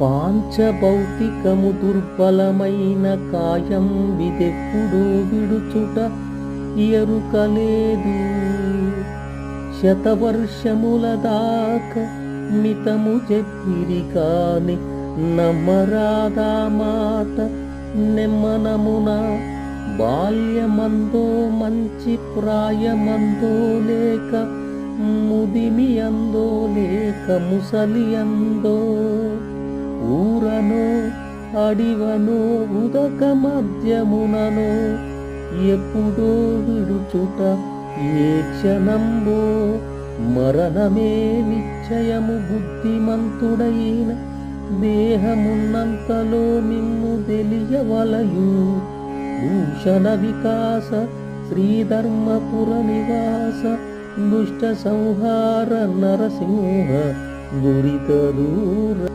పాంచభౌతికము దుర్బలమైన కాయం విదెప్పుడు విడుచుట ఎరుకలేదు. శతవర్షముల దాకా మితము చెప్పిరి కాని నమ్మరాదా మాత నెమ్మనమున బాల్యమందో మంచి ప్రాయమందో లేక ముదిమి అందో లేక ముసలి అందో అడివనో ఉదక మధ్యమునను ఎప్పుడో విడుచుట ఏ క్షణంబో మరణమే నిశ్చయము బుద్ధిమంతుడైన దేహమున్నంతలో నిన్ను తెలియవలయు. భూషణ వికాస శ్రీధర్మపుర నివాస దుష్ట సంహార నరసింహ దురిత